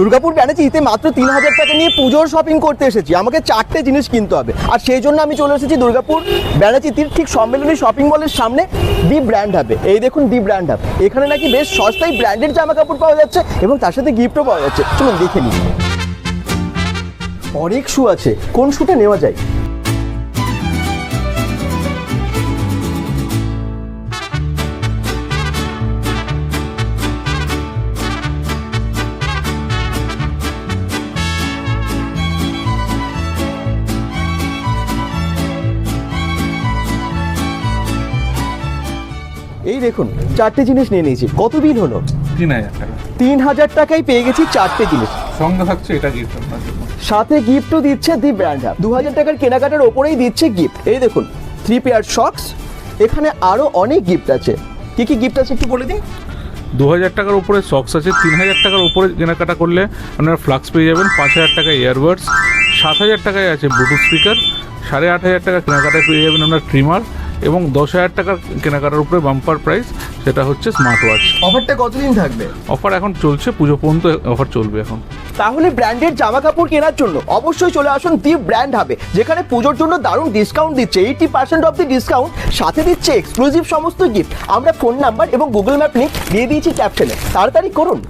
দুর্গাপুর ব্যানাচিতে মাত্র তিন হাজার টাকা নিয়ে পুজোর শপিং করতে এসেছি। আমাকে চারটে জিনিস কিনতে হবে। আর সেই জন্য আমি চলে এসেছি দুর্গাপুর ব্যানাচিতির ঠিক সম্মেলনী শপিং মলের সামনে ডি ব্র্যান্ড হবে এই দেখুন ডি ব্র্যান্ড হবে এখানে নাকি বেশ সস্তায় ব্র্যান্ডেড জামা কাপড় পাওয়া যাচ্ছে এবং তার সাথে গিফটও পাওয়া যাচ্ছে। চলুন দেখে নিই। অনেক শু আছে। কোন শুটা নেওয়া যায়? এই দেখুন চারটে জিনিস নিয়ে নিয়েছি। কত বিল হলো? তিন হাজার টাকা। তিন হাজার টাকায় পেয়ে গেছি চারটে জিনিস। সঙ্গে থাকছে এটা গিফট আপনার জন্য। সাথে গিফটও দিচ্ছে দি ব্র্যান্ড দু হাজার টাকার কেনাকাটার ওপরেই দিচ্ছে গিফট এই দেখুন থ্রি পেয়ার শক্স এখানে আরও অনেক গিফট আছে। কি কি গিফট আছে একটু বলে দিন? দু হাজার টাকার উপরে সক্স আছে তিন হাজার টাকার উপরে কেনাকাটা করলে আপনারা ফ্লাক্স পেয়ে যাবেন পাঁচ হাজার টাকা ইয়ারবাডস সাত হাজার টাকায় আছে ব্লুটুথ স্পিকার সাড়ে আট হাজার টাকা কেনাকাটায় পেয়ে যাবেন আপনার ট্রিমার এবং দশ হাজার টাকার কেনাকাটার উপরে বাম্পার প্রাইস সেটা হচ্ছে স্মার্ট ওয়াচ অফারটা কতদিন থাকবে? অফার এখন চলছে পুজো পর্যন্ত অফার চলবে এখন। তাহলে ব্র্যান্ডের জামা কাপড় কেনার জন্য অবশ্যই চলে আসুন দি ব্র্যান্ড হবে যেখানে পুজোর জন্য দারুণ ডিসকাউন্ট দিচ্ছে। Eighty percent off the discount সাথে দিচ্ছে এক্সক্লুসিভ সমস্ত গিফট আমরা ফোন নাম্বার এবং গুগল ম্যাপ লিঙ্ক দিয়ে দিয়েছি ক্যাপশনে তাড়াতাড়ি করুন।